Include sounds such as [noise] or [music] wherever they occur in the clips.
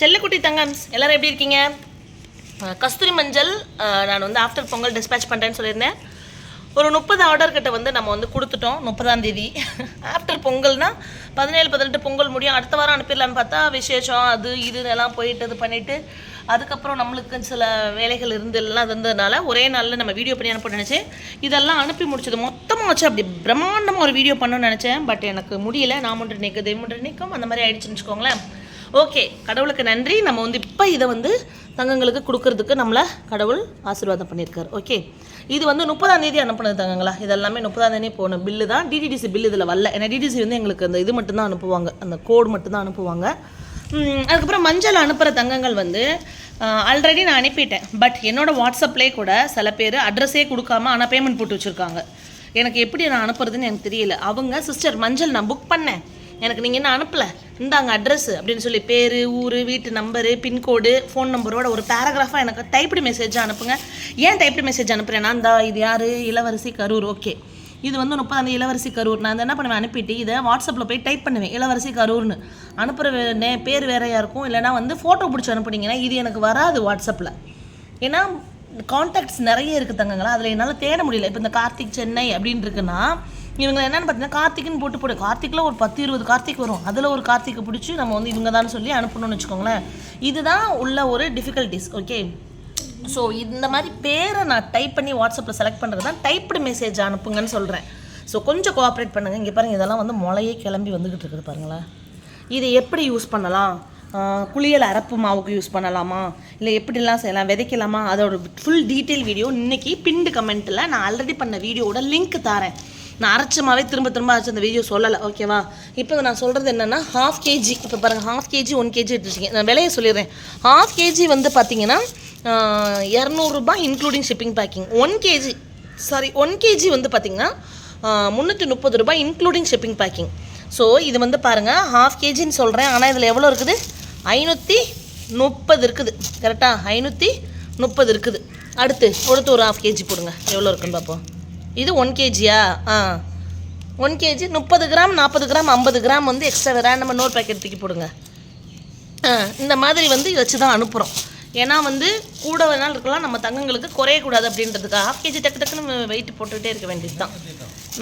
செல்லக்குட்டி தங்கம் எல்லாரும் எப்படி இருக்கீங்க? கஸ்தூரி மஞ்சள் நான் வந்து ஆஃப்டர் பொங்கல் டிஸ்பேச் பண்ணுறேன்னு சொல்லியிருந்தேன். ஒரு முப்பது ஆர்டர் கிட்ட வந்து நம்ம வந்து கொடுத்துட்டோம் முப்பதாம் தேதி. ஆஃப்டர் பொங்கல்னால் பதினேழு பதினெட்டு பொங்கல் முடியும். அடுத்த வாரம் அனுப்பிடலான்னு பார்த்தா விசேஷம் அது இது எல்லாம் போயிட்டு இது பண்ணிவிட்டு அதுக்கப்புறம் நம்மளுக்கு சில வேலைகள் இருந்து எல்லாம் இருந்ததுனால ஒரே நாளில் நம்ம வீடியோ பண்ணி அனுப்ப நினச்சேன். இதெல்லாம் அனுப்பி முடிச்சது மொத்தமாக வச்சு அப்படி பிரம்மாண்டமாக ஒரு வீடியோ பண்ணணும்னு நினச்சேன். பட் எனக்கு முடியல. நான் ஒன்று நிற்க தெய்வம் நிற்கும் அந்த மாதிரி ஆயிடுச்சுன்னு வச்சுக்கோங்களேன். ஓகே கடவுளுக்கு நன்றி. நம்ம வந்து இப்போ இதை வந்து தங்கங்களுக்கு கொடுக்கறதுக்கு நம்மளை கடவுள் ஆசீர்வாதம் பண்ணியிருக்காரு. ஓகே இது வந்து முப்பதாம் தேதி அனுப்புனது தங்கங்களா? இதெல்லாமே முப்பதாம் தேதி போன பில்லு தான். டிடிடிசி பில் இதில் வரல. ஏன்னா டிடிசி வந்து எங்களுக்கு அந்த இது மட்டும்தான் அனுப்புவாங்க. அந்த கோடு மட்டும்தான் அனுப்புவாங்க. அதுக்கப்புறம் மஞ்சள் அனுப்புகிற தங்கங்கள் வந்து ஆல்ரெடி நான் அனுப்பிட்டேன். பட் என்னோடய வாட்ஸ்அப்லேயே கூட சில பேர் அட்ரஸே கொடுக்காம ஆனால் பேமெண்ட் போட்டு வச்சுருக்காங்க. எனக்கு எப்படி நான் அனுப்புறதுன்னு எனக்கு தெரியல. அவங்க சிஸ்டர் மஞ்சள் நான் புக் பண்ணேன். எனக்கு நீங்கள் என்ன அனுப்பல? இந்தாங்க அட்ரஸ் அப்படின்னு சொல்லி பேர் ஊர் வீட்டு நம்பரு பின்கோடு ஃபோன் நம்பரோட ஒரு பேராகிராஃபாக எனக்கு டைப்டு மெசேஜ் அனுப்புங்க. ஏன் டைப்டு மெசேஜ் அனுப்புகிறேன்னா இந்த இது யார்? இளவரசி கரூர். ஓகே இது வந்து முப்பதாம் இளவரசி கரூர். நான் என்ன பண்ணுவேன்? அனுப்பிட்டு இதை வாட்ஸ்அப்பில் போய் டைப் பண்ணுவேன். இளவரசி கரூர்னு. அனுப்புகிற நே பேர் வேறையாக இருக்கும். இல்லைனா வந்து ஃபோட்டோ பிடிச்சி அனுப்புனீங்கன்னா இது எனக்கு வராது வாட்ஸ்அப்பில் ஏன்னா காண்டாக்ட்ஸ் நிறைய இருக்குது தங்கங்களா. அதில் என்னால் தேட முடியல. இப்போ இந்த கார்த்திக் சென்னை அப்படின்னு இருக்குன்னா இவங்க என்னென்னு பார்த்தீங்கன்னா கார்த்திக்னு போட்டு போடு. கார்த்திக்கில் ஒரு பத்து இருபது கார்த்திக் வரும். அதில் ஒரு கார்த்திக்கை பிடிச்சி நம்ம வந்து இவங்க தான் சொல்லி அனுப்பணும்னு வச்சுக்கோங்களேன். இதுதான் உள்ள ஒரு டிஃபிகல்ட்டிஸ் ஓகே ஸோ இந்த மாதிரி பேரை நான் டைப் பண்ணி வாட்ஸ்அப்பில் செலக்ட் பண்ணுறது தான் டைப்டு மெசேஜ் அனுப்புங்கன்னு சொல்கிறேன் ஸோ கொஞ்சம் கோஆப்ரேட் பண்ணுங்கள் இங்கே பாருங்கள் இதெல்லாம் வந்து முளையே கிளம்பி வந்துக்கிட்டு இருக்குது பாருங்களேன். இதை எப்படி யூஸ் பண்ணலாம்? குளியல் அரப்பு மாவுக்கு யூஸ் பண்ணலாமா? இல்லை எப்படிலாம் செய்யலாம்? விதைக்கலாமா? அதோட ஃபுல் டீட்டெயில் வீடியோ இன்னைக்கு பின்டு கமெண்ட்டில் நான் ஆல்ரெடி பண்ண வீடியோவோட லிங்க் தரேன் நான் அரைச்சமாவே திரும்ப திரும்ப அரைச்சி அந்த வீடியோ சொல்லலை. ஓகேவா இப்போ நான் சொல்கிறது என்னென்னா ஹாஃப் கேஜி இப்போ பாருங்கள் ஹாஃப் கேஜி ஒன் கேஜி எடுத்துருக்கீங்க நான் விலையை சொல்லிடுறேன். ஹாஃப் கேஜி வந்து பார்த்தீங்கன்னா இரநூறுபா including shipping packing one KG sorry one KG வந்து பார்த்தீங்கன்னா முந்நூற்றி முப்பது ரூபாய் இன்க்ளூடிங் ஷிப்பிங் பேக்கிங் ஸோ இது வந்து பாருங்கள் ஹாஃப் கேஜின்னு சொல்கிறேன் ஆனால் இதில் எவ்வளோ இருக்குது? ஐநூற்றி முப்பது இருக்குது. கரெக்டாக ஐநூற்றி முப்பது இருக்குது. அடுத்து கொடுத்து ஒரு ஹாஃப் கேஜி போடுங்க. எவ்வளோ இருக்குன்னு பார்ப்போம் இது ஒன் கேஜியா ஆ. ஒன் கேஜி முப்பது கிராம் நாற்பது கிராம் ஐம்பது கிராம் வந்து எக்ஸ்ட்ரா ரேண்டமாக இன்னொரு பேக்கெட் தூக்கி போடுங்க. இந்த மாதிரி வந்து வச்சு தான் அனுப்புகிறோம் ஏன்னா வந்து கூட வேணாலும் இருக்கலாம் நம்ம தங்கங்களுக்கு குறையக்கூடாது அப்படின்றதுக்காக ஹாஃப் கேஜி டக்கு டக்குன்னு வெயிட் போட்டுக்கிட்டே இருக்க வேண்டியது தான்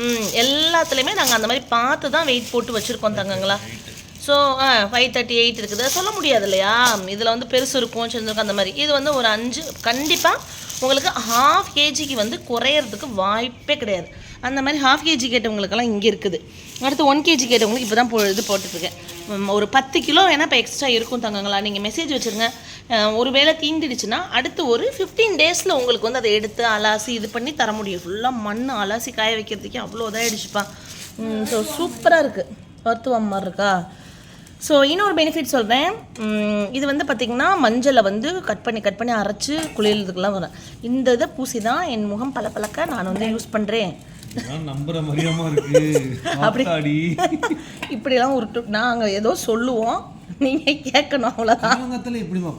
ம் எல்லாத்துலேயுமே நாங்கள் அந்த மாதிரி பார்த்து தான் வெயிட் போட்டு வச்சுருக்கோம் தங்கங்களா. ஸோ ஃபைவ் தேர்ட்டி எயிட் இருக்குது. சொல்ல முடியாது இல்லையா இதில் வந்து பெருசு இருக்கும் சின்னது அந்த மாதிரி. இது வந்து ஒரு அஞ்சு கண்டிப்பாக உங்களுக்கு ஹாஃப் கேஜிக்கு வந்து குறையறதுக்கு வாய்ப்பே கிடையாது. அந்த மாதிரி ஹாஃப் கேஜி கேட்டவங்களுக்கெல்லாம் இங்கே இருக்குது. அடுத்து ஒன் கேஜி கேட்டவங்களுக்கு இப்போ தான் போ இது போட்டுட்ருக்கேன். ஒரு பத்து கிலோ வேணால் இப்போ எக்ஸ்ட்ரா இருக்கும் தங்கங்களா? நீங்கள் மெசேஜ் வச்சுருங்க. ஒரு வேளை தீந்துடுச்சுன்னா அடுத்து ஒரு ஃபிஃப்டீன் டேஸில் உங்களுக்கு வந்து அதை எடுத்து அலாசி இது பண்ணி தர முடியும். ஃபுல்லாக மண் அலாசி காய வைக்கிறதுக்கே அவ்வளோ இதாகிடுச்சுப்பா ஸோ சூப்பராக இருக்குது மருத்துவம் மாதிரி இருக்கா? ஸோ இன்னொரு பெனிஃபிட் சொல்கிறேன் இது வந்து பார்த்திங்கன்னா மஞ்சளை வந்து கட் பண்ணி கட் பண்ணி அரைச்சி குளியலுக்குலாம் வரும். இந்த இதை பூசி தான் என் முகம் பல பழக்க நான் வந்து யூஸ் பண்ணுறேன் இதெல்லாம் நம்புற மாதிரியாமா இருக்கு. அப்படி. [laughs] இப்படிலாம் உருட்டு நாங்கள் ஏதோ சொல்லுவோம். நீங்கள் கேட்கணும் அவ்வளோதான் எப்படிமா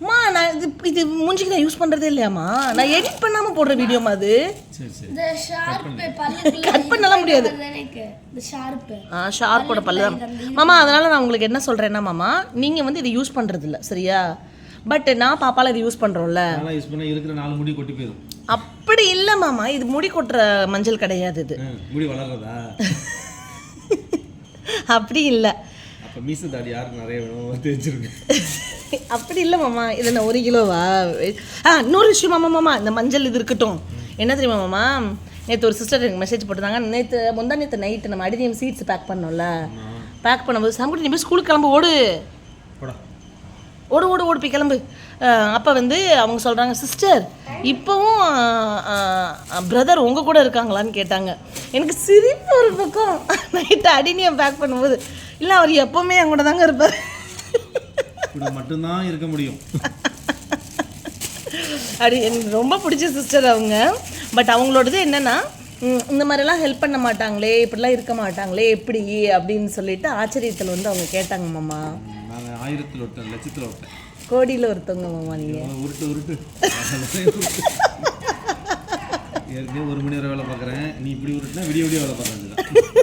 அம்மா நான் இது இது மூஞ்சிக்கு நான் யூஸ் பண்ணுறதே இல்லையாம்மா? நான் எடிட் பண்ணாமல் போடுற வீடியோமா அது? கட் பண்ணலாம் முடியாது. ஆ ஷார்ப்போட பல்லு தான். மாமா அதனால் நான் உங்களுக்கு என்ன சொல்கிறேன்னா மாமா நீங்கள் வந்து இதை யூஸ் பண்ணுறது இல்ல சரியா? பட் நான் பாப்பால இதை யூஸ் பண்ணுறோம்ல யூஸ் பண்ணா இருக்கிற நாலு முடி கொட்டி போயிடும். அப்படி இல்லை மாமா. இது முடி கொட்டுற மஞ்சள் கிடையாது இது. முடி வளர்றதா? [laughs] அப்படி இல்லை. அப்ப மீச தாடி யாருக்கு நிறைய தெரிஞ்சிருக்கு [laughs] அப்படி இல்லை மாமா இது என்ன ஒரு கிலோவா? ஆ இன்னொரு விஷயம் மாமா மாமா இந்த மஞ்சள் இது இருக்கட்டும். என்ன தெரியுமா மாமா? நேற்று ஒரு சிஸ்டர் எனக்கு மெசேஜ் போட்டிருந்தாங்க. நேற்று முந்தா நேற்று நைட்டு நம்ம அடினியம் சீட்ஸ் பேக் பண்ணோம்ல. பேக் பண்ணும்போது சாம்பிட்டு நீ போய் ஸ்கூலுக்கு கிளம்பு ஓடு. ஓடு ஓடு ஓடு போய் கிளம்பு. அப்போ வந்து அவங்க சொல்கிறாங்க சிஸ்டர் இப்போவும் பிரதர் உங்கள் கூட இருக்காங்களான்னு கேட்டாங்க. எனக்கு சிரிப்பு ஒரு பக்கம். நைட்டு அடினியம் பேக் பண்ணும்போது. இல்லை அவர் எப்போவுமே என் கூட தாங்க இருப்பார். இப்படி மட்டும்தான் இருக்க முடியும். அப்படி எனக்கு ரொம்ப பிடிச்ச சிஸ்டர் அவங்க. பட் அவங்களோடது என்னென்னா இந்த மாதிரிலாம் ஹெல்ப் பண்ண மாட்டாங்களே இப்படிலாம் இருக்க மாட்டாங்களே எப்படி அப்படின்னு சொல்லிட்டு ஆச்சரியத்தில் வந்து அவங்க கேட்டாங்க மாமா. நாங்க ஆயிரத்தில் ஒருத்தன் லட்சத்தில் ஒருத்தன். கோடியில் ஒருத்தவங்க மாமா நீங்கள் உருட்டு உருட்டு. ஏற்கனவே ஒரு மணி நேரம் வேலை பார்க்குறேன். நீ இப்படி உருட்டுனா விடிய விடிய வேலை பார்க்க வேண்டியதான்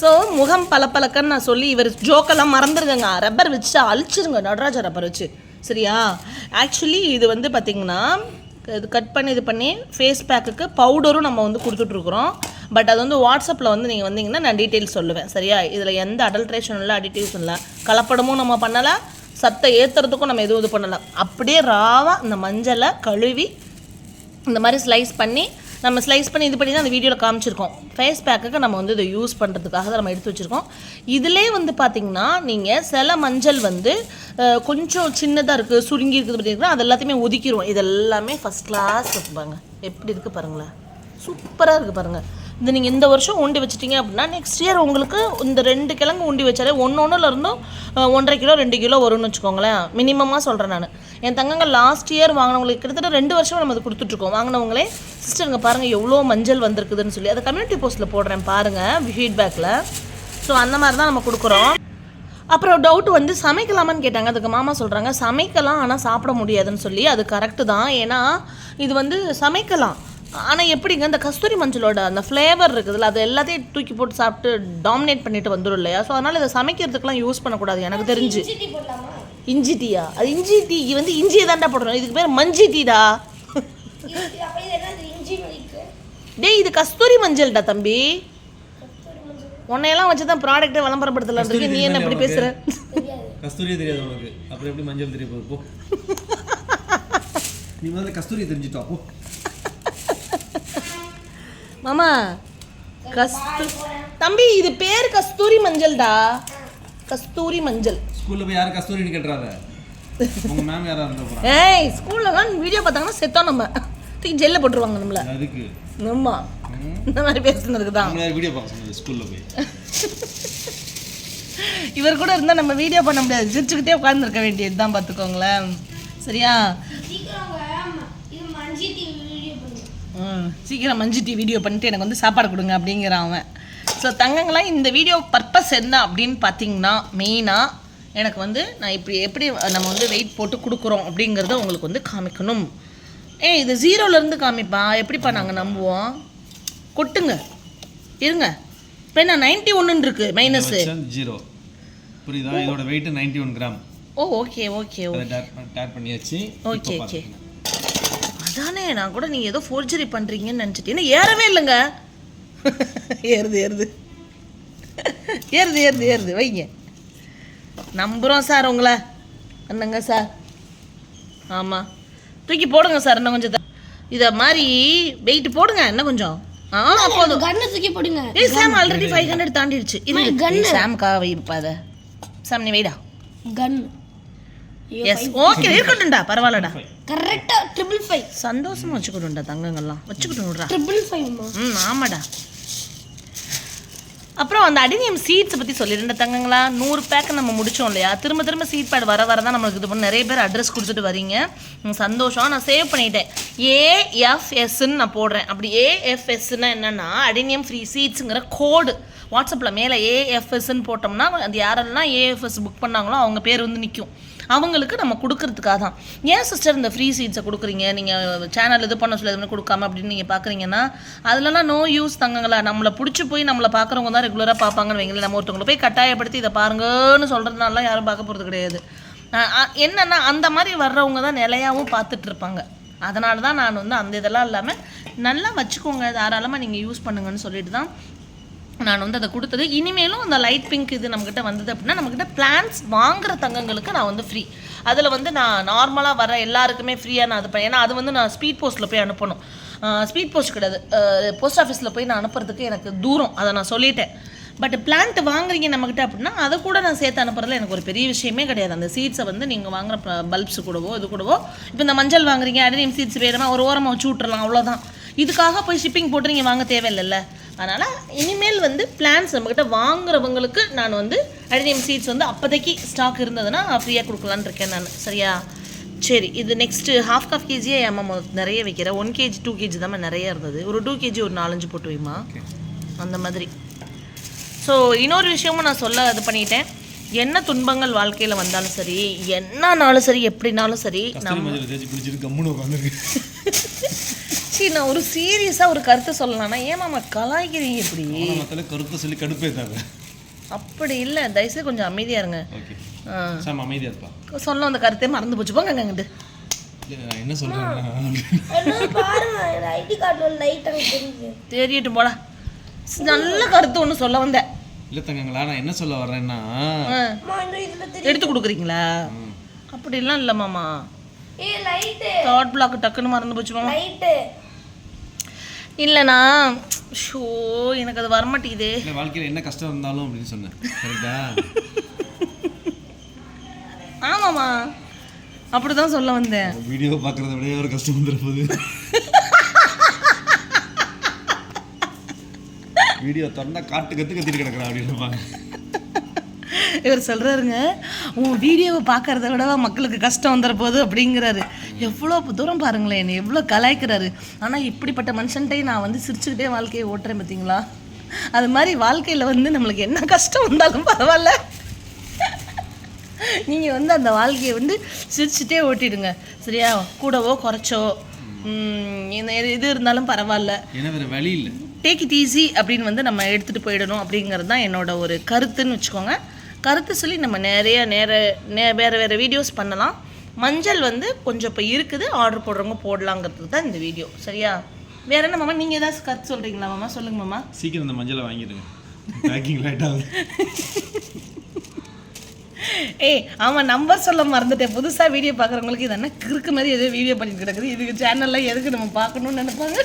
ஸோ முகம் பளபளக்கன்னு நான் சொல்லி இவர் ஜோக்கெல்லாம் மறந்துருங்க ரப்பர் வச்சு அழிச்சிருங்க. நடராஜா ரப்பர் வச்சு. சரியா? ஆக்சுவலி இது வந்து பார்த்திங்கன்னா இது கட் பண்ணி இது பண்ணி ஃபேஸ் பேக்குக்கு பவுடரும் நம்ம வந்து கொடுத்துட்ருக்குறோம். பட் அது வந்து வாட்ஸ்அப்பில் வந்து நீங்கள் வந்தீங்கன்னா நான் டீட்டெயில்ஸ் சொல்லுவேன். சரியா? இதில் எந்த அடல்ட்ரேஷன் இல்லை அடிட்டிவ்ஸ் இல்லை. கலப்படமும் நம்ம பண்ணலை. சத்தை ஏற்றுறதுக்கும் நம்ம எதுவும் இது பண்ணலை. அப்படியே ராவாக இந்த மஞ்சளை கழுவி இந்த மாதிரி ஸ்லைஸ் பண்ணி நம்ம ஸ்லைஸ் பண்ணி இது பண்ணி தான் அந்த வீடியோவில் காமிச்சிருக்கோம். ஃபேஸ் பேக்குக்கு நம்ம வந்து இதை யூஸ் பண்ணுறதுக்காக தான் நம்ம எடுத்து வச்சுருக்கோம். இதிலே வந்து பார்த்திங்கன்னா நீங்கள் சில மஞ்சள் வந்து கொஞ்சம் சின்னதாக இருக்குது சுருங்கி இருக்குது பார்த்தீங்கன்னா அது எல்லாத்தையுமே ஒதுக்கிடுவோம் இது எல்லாமே ஃபஸ்ட் கிளாஸ் பாருங்க. எப்படி இருக்குது பாருங்களேன். சூப்பராக இருக்குது பாருங்கள் இது நீங்கள் இந்த வருஷம் உண்டி வச்சிட்டீங்க அப்படின்னா நெக்ஸ்ட் இயர் உங்களுக்கு இந்த ரெண்டு கிழங்கு உண்டி வச்சாலே ஒன்று ஒன்றுல இருந்தும் ஒன்றரை கிலோ ரெண்டு கிலோ வரும்னு வச்சுக்கோங்களேன். மினிமமாக சொல்கிறேன் நான். என் தங்கங்க லாஸ்ட் இயர் வாங்கினவங்களுக்கு கிட்டத்தட்ட ரெண்டு வருஷம் நம்ம அது கொடுத்துட்ருக்கோம். வாங்கினவங்களே சிஸ்டருங்க பாருங்கள் எவ்வளோ மஞ்சள் வந்திருக்குதுன்னு சொல்லி. அதை கம்யூனிட்டி போஸ்ட்டில் போடுறேன் பாருங்கள் ஃபீட்பேக்கில் ஸோ அந்த மாதிரி தான் நம்ம கொடுக்குறோம். அப்புறம் டவுட் வந்து சமைக்கலாமான்னு கேட்டாங்க. அதுக்கு மாமா சொல்கிறாங்க சமைக்கலாம் ஆனால் சாப்பிட முடியாதுன்னு சொல்லி. அது கரெக்டு தான். ஏன்னா இது வந்து சமைக்கலாம். ஆனால் எப்படிங்க இந்த கஸ்தூரி மஞ்சளோட அந்த ஃப்ளேவர் இருக்குதுல்ல அது எல்லாத்தையும் தூக்கி போட்டு சாப்பிட்டு டாமினேட் பண்ணிட்டு வந்துடும் இல்லையா? ஸோ அதனால் இதை சமைக்கிறதுக்கெலாம் யூஸ் பண்ணக்கூடாது எனக்கு தெரிஞ்சு. இஞ்சி டீயா? அது இஞ்சி டீ வந்து இஞ்சியை தான்டா போடுறோம் இதுக்கு பேர் மஞ்சி டீடா? இது அப்ப இது என்னது? இஞ்சி மதிக்கு டேய் இது கஸ்தூரி மஞ்சள்டா தம்பி. உன்னையெல்லாம் வச்சு தான் ப்ராடக்ட்டை விளம்பரப்படுத்தலான் இருக்கு நீ என்ன இப்படி பேசுற? தெரியாது கஸ்தூரியே தெரியாது உனக்கு அப்புறம் எப்படி மஞ்சள் தெரிய போகுது போ. [laughs] நீ முதல்ல கஸ்தூரி தெரிஞ்சுட்டா போ. மாமா கஸ்து தம்பி இது பேர் கஸ்தூரி மஞ்சள்டா. கஸ்தூரி மஞ்சள். ஸ்கூல்ல போய் யாரும் கஸ்தூரின்னு கேட்டுறாத? உங்க மேம் யாரா இருந்தா போறாங்க ஏய் ஸ்கூல்லலாம் வீடியோ பார்த்தாங்கன்னா செத்தோம் நம்ம. தூக்கி ஜெல்ல போட்டுருவாங்க நம்மள. அதுக்கு. ஆமா. இந்த மாதிரி பேசுனதுக்கு தான் வீடியோ பார்க்க சொன்னது ஸ்கூல்ல போய்? இவர் கூட இருந்தால் நம்ம வீடியோ பண்ண முடியாது. சிரிச்சுக்கிட்டே உட்காந்துருக்க வேண்டியது தான் பார்த்துக்கோங்களேன். சரியா? சீக்கிரம் வாங்க. இது மஞ்சி டீ வீடியோ பண்ணிட்டு எனக்கு வந்து சாப்பாடு கொடுங்க அப்படிங்கிறான் அவன். ஸோ தங்கங்களா இந்த வீடியோ பர்பஸ் என்ன அப்படின்னு பார்த்தீங்கன்னா மெயினாக எனக்கு வந்து நான் இப்படி எப்படி நம்ம வந்து வெயிட் போட்டு கொடுக்குறோம் அப்படிங்கிறத உங்களுக்கு வந்து காமிக்கணும். ஏய் இது ஜீரோலேருந்து காமிப்பா. எப்படிப்பா நாங்கள் நம்புவோம்? கொட்டுங்க. இருங்க. இப்போ என்ன நைன்ட்டி ஒன்றுன்னு இருக்கு மைனஸு ஜீரோ புரியுதா? இதோட weight 91 one gram oh okay okay okay பண்ணியாச்சு. Okay okay. அதானே நான் கூட நீங்கள் ஏதோ ஃபோர்ஜரி பண்ணுறீங்கன்னு நினச்சிட்டு என்ன ஏறவே இல்லைங்க. [laughs] ஏறுது ஏறுது. [laughs] ஏறுது ஏறுது ஏறுது. வைங்க. நம்புகிறோம் சார் உங்களை. என்னங்க சார்? ஆமாம் தூக்கி போடுங்க சார் இன்னும் கொஞ்சம் இதை மாதிரி வெயிட் போடுங்க இன்னும் கொஞ்சம். ஆ போதும். கண்ணை தூக்கி போடுங்க. ஏய் சாம் ஆல்ரெடி ஃபைவ் ஹண்ட்ரட் தாண்டிடுச்சு இது சாம்க்காக வைப்பா அதை சாம் நீ வைடா கன் எஸ் ஓகே இருக்கட்டும்டா பரவாயில்லடா. கரெக்டா ட்ரிபிள் ஃபைவ் சந்தோஷமா வச்சுக்கிட்டும்டா தங்கங்கள்லாம். வச்சுக்கிட்டு விட்றா. ட்ரிபிள் ஃபைவ்மா ம் ஆமாடா. அப்புறம் அந்த அடினியம் சீட்ஸை பற்றி சொல்லிடுங்க தங்கங்களா? நூறு பேக் நம்ம முடிச்சோம் இல்லையா? திரும்ப திரும்ப சீட் பேட் வர வர தான் நம்மளுக்கு இது பண்ண நிறைய பேர் அட்ரஸ் கொடுத்துட்டு வரீங்க. சந்தோஷம். நான் சேவ் பண்ணிட்டேன். ஏஎஃப்எஸ்ன்னு நான் போடுறேன். அப்படி ஏஎஃப்எஸ்ன்னா என்னன்னா அடினியம் ஃப்ரீ சீட்ஸுங்கிற கோடு வாட்ஸ்அப்பில் மேலே ஏஎஃப்எஸ்ன்னு போட்டோம்னா அது யாரெல்லாம் ஏஎஃப்எஸ் புக் பண்ணாங்களோ அவங்க பேர் வந்து நிற்கும் அவங்களுக்கு நம்ம கொடுக்கறதுக்காக தான். ஏன் சிஸ்டர் இந்த ஃப்ரீ சீட்ஸை கொடுக்குறீங்க? நீங்கள் சேனல் இது பண்ண சொல்லி எதுவுமே கொடுக்காம அப்படின்னு நீங்கள் பார்க்குறீங்கன்னா அதுலலாம் நோ யூஸ் தங்கங்களா. நம்மளை பிடிச்சி போய் நம்மளை பார்க்குறவங்க தான் ரெகுலராக பார்ப்பாங்கன்னு வைங்களேன். நம்ம ஒருத்தவங்களை போய் கட்டாயப்படுத்தி இதை பாருங்கன்னு சொல்கிறதுனாலலாம் யாரும் பார்க்க போகிறது கிடையாது. என்னென்னா என்னன்னா அந்த மாதிரி வர்றவங்க தான் நிலையாகவும் பார்த்துட்டு இருப்பாங்க. அதனால தான் நான் வந்து அந்த இதெல்லாம் இல்லாமல் நல்லா வச்சுக்கோங்க. தாராளமாக நீங்கள் யூஸ் பண்ணுங்கன்னு சொல்லிட்டு தான் நான் வந்து அதை கொடுத்தது. இனிமேலும் அந்த லைட் பிங்க் இது நம்மக்கிட்ட வந்தது அப்படின்னா நம்மக்கிட்ட பிளான்ஸ் வாங்குற தங்கங்களுக்கு நான் வந்து ஃப்ரீ அதில் வந்து நான் நார்மலாக வர எல்லாருக்குமே ஃப்ரீயாக நான் அது பண்ணேன் ஏன்னா அது வந்து நான் ஸ்பீட் போஸ்ட்டில் போய் அனுப்பணும். ஸ்பீட் போஸ்ட் கிடையாது. போஸ்ட் ஆஃபீஸில் போய் நான் அனுப்புறதுக்கு எனக்கு தூரம். அதை நான் சொல்லிட்டேன். பட் பிளான்ட் வாங்குறீங்க நம்மக்கிட்ட அப்படின்னா அதை கூட நான் சேர்த்து அனுப்புறதுல எனக்கு ஒரு பெரிய விஷயமே கிடையாது. அந்த சீட்ஸை வந்து நீங்கள் வாங்குற பல்ப்ஸ் கூடவோ இது கூடவோ இப்போ இந்த மஞ்சள் வாங்குறீங்க அடினியம் சீட்ஸ் வேணுமா ஒரு ஓரமாக வச்சு விட்றலாம் அவ்வளோதான் இதுக்காக போய் ஷிப்பிங் போட்டு நீங்கள் வாங்க தேவையில்லைல்ல. அதனால் இனிமேல் வந்து பிளான்ஸ் நம்மக்கிட்ட வாங்குறவங்களுக்கு நான் வந்து அடினியம் சீட்ஸ் வந்து அப்போதைக்கு ஸ்டாக் இருந்ததுன்னா ஃப்ரீயாக கொடுக்கலான்னு இருக்கேன் நான். சரியா? சரி இது நெக்ஸ்ட்டு ஹாஃப் காஃப் கேஜியே ஏமா நிறைய வைக்கிறேன் ஒன் கேஜி டூ கேஜி தான் நிறைய இருந்தது. ஒரு டூ கேஜி ஒரு நாலஞ்சு போட்டு வைமா அந்த மாதிரி. ஸோ இன்னொரு விஷயமும் நான் சொல்ல இது பண்ணிட்டேன். என்ன துன்பங்கள் வாழ்க்கையில் வந்தாலும் சரி என்னன்னாலும் சரி எப்படினாலும் சரி கஸ்தூரி [laughs] மஞ்சள் தேய்ச்சி பிடிச்சிட்டு கம்முன்னு உட்காந்துருக்கு சீ நான் ஒரு சீரியஸாக ஒரு கருத்தை சொல்லலாம்னா ஏன் மாமா கலாய்க்கிறீங்க இப்படி? கருத்தை சொல்லி கடுப்பேத்தாங்க அப்படி இல்லை தயவுசெய்து கொஞ்சம் அமைதியாக இருங்க. ஓகே. ஆ, சாம் அமைதியா இருப்பா. சொல்ல வந்த கருத்தே மறந்து போச்சு. போங்க அங்கிட்டு இல்ல, நான் என்ன லைட் தெரியுது. தெரியட்டும் போடா. நல்ல கருத்து ஒன்று சொல்ல வந்தேன் இல்ல தங்கங்களா நான் என்ன சொல்ல வர்றேன்னா? எடுத்து கொடுக்குறீங்களா? அப்படிலாம் இல்லை மாமா. ஏ லைட்டு தாட் பிளாக் டக்குன்னு மறந்து போச்சு மாமா. இல்லைண்ணா ஷோ எனக்கு அது வரமாட்டேங்குது. வாழ்க்கையில என்ன கஷ்டம் இருந்தாலும் அப்படின்னு சொன்னேன். கரெக்டா ஆமாம்மா. அப்படிதான் சொல்ல வந்தேன். வீடியோ பார்க்கறத விட ஒரு கஷ்டம் வந்துட போகுது வீடியோ திறந்தா காட்டு கத்து கத்திட்டு கிடக்குறா அப்படின்னு இவர் சொல்றாருங்க உன் வீடியோவை பார்க்கறத விட மக்களுக்கு கஷ்டம் வந்துட போகுது அப்படிங்கிறாரு. எவ்வளோ தூரம் பாருங்களேன் என்னை எவ்வளோ கலாய்க்கிறாரு. ஆனால் இப்படிப்பட்ட மனுஷன்ட்டே நான் வந்து சிரிச்சுக்கிட்டே வாழ்க்கையை ஓட்டுறேன் பார்த்தீங்களா அது மாதிரி வாழ்க்கையில் வந்து நம்மளுக்கு என்ன கஷ்டம் வந்தாலும் பரவாயில்ல. நீங்கள் வந்து அந்த வாழ்க்கையை வந்து சிரிச்சுட்டே ஓட்டிடுங்க. சரியா? கூடவோ குறைச்சோ இது- இருந்தாலும் பரவாயில்ல. வழி இல்லை. டேக் இட் ஈஸி அப்படின்னு வந்து நம்ம எடுத்துகிட்டு போயிடணும் அப்படிங்கிறது தான் என்னோட ஒரு கருத்துன்னு வச்சுக்கோங்க. கருத்து சொல்லி நம்ம நிறைய நேர நே வேறு வேறு வீடியோஸ் பண்ணலாம். மஞ்சள் வந்து கொஞ்சம் இப்போ இருக்குது ஆர்டர் போடுறவங்க போடலாங்கிறதுக்கு தான் இந்த வீடியோ சரியா? வேற என்ன மாமா நீங்கள் ஏதாச்சும் கருத்து சொல்கிறீங்களா மாமா? சொல்லுங்க மாமா. சீக்கிரம் இந்த மஞ்சளை வாங்கிடுங்க. பேக்கிங் லேட் ஆகுது. [laughs] ஏய் ஆமாம் நம்பர் சொல்ல மறந்துட்டேன். புதுசாக வீடியோ பார்க்குறவங்களுக்கு இது என்ன கிறுக்கு மாதிரி எதோ வீடியோ பண்ணிட்டு கிடக்குது. இதுக்கு சேனலில் எதுக்கு நம்ம பார்க்கணும்னு நினைப்பாங்க?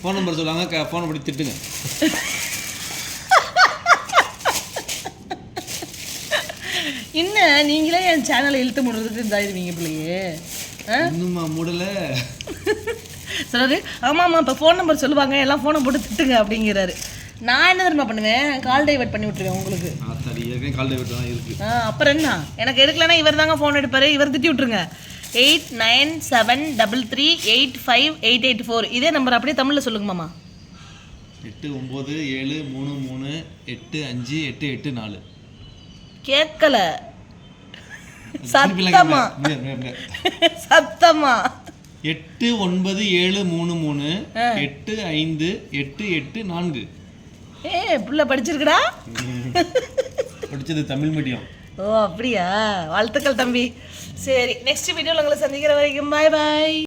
ஃபோன் நம்பர் சொல்லுவாங்க ஃபோனை படி திட்டுங்க [laughs] இன்னும் நீங்களே என் சேனலை இழுத்து முடுறதுக்கு இதாயிருவீங்க பிள்ளையே. இன்னுமா மூடல. சொல்றாரு ஆமாம் ஆமாம் இப்போ ஃபோன் நம்பர் சொல்லுவாங்க எல்லாம் ஃபோனை போட்டு திட்டுங்க அப்படிங்கிறாரு. நான் என்ன தெரியுமா பண்ணுவேன்? கால் டைவர்ட் பண்ணி விட்டுருவேன் உங்களுக்கு. கால் டைவர்ட் தான் இருக்கு. ஆ அப்புறம் என்ன? எனக்கு எடுக்கலன்னா இவர் தாங்க ஃபோன் எடுப்பார் இவர் திட்டி விட்ருங்க eight nine seven double three eight five eight eight four. இதே நம்பர் அப்படியே தமிழில் சொல்லுங்க மாமா. எட்டு ஒம்பது ஏழு மூணு மூணு எட்டு அஞ்சு எட்டு எட்டு நாலு. கேட்கல. சத்தமா. [laughs] சத்தமா? எட்டு ஒன்பது ஏழு மூணு மூணு. எட்டு ஐந்து எட்டு எட்டு நான்கு. ஏ புள்ள படிச்சிருக்குடா? படிச்சது தமிழ் மீடியம். ஓ அப்படியா? வாழ்த்துக்கள் தம்பி. சரி நெக்ஸ்ட் வீடியோவில் உங்களை சந்திக்கிற வரைக்கும் பாய் பாய்